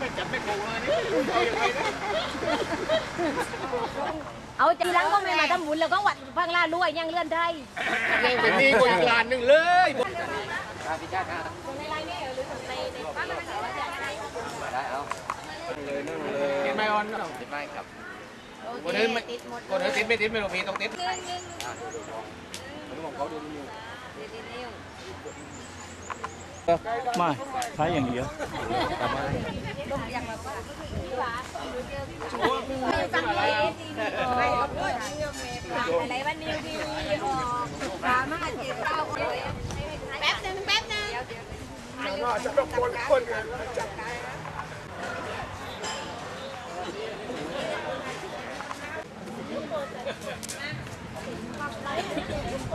ไม่จับไม่โกงเลยนี่เอายังไงนะเอาทีหลังก็ไม่มาทำบุญแล้วก็วัดพังลาด้วยยังเลื่อนได้ยังเป็นนี่คนอีกลานหนึ่งเลยได้เอาเลยนั่งเลยเห็นไหมออนติดไหมครับคนอื่นไม่คนอื่นติดไม่ติดไม่ต้องมีต้องติด ไม่ใช้อย่างเดียวอะไรวันนี้ดีออกสามารถเจ็ดเก้าแป๊บนึงแป๊บนึงอะเดี๋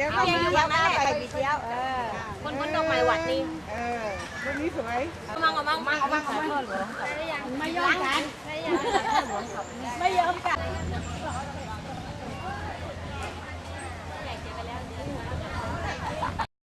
ียวก็มาวัดหน้าไปกี่เที่ยวเออคนคนดอกไม้หวัดนี่เออวันนี้สวยมังเอามังมังเอามังเอามังไม่ยอมกันไม่ยอมกัน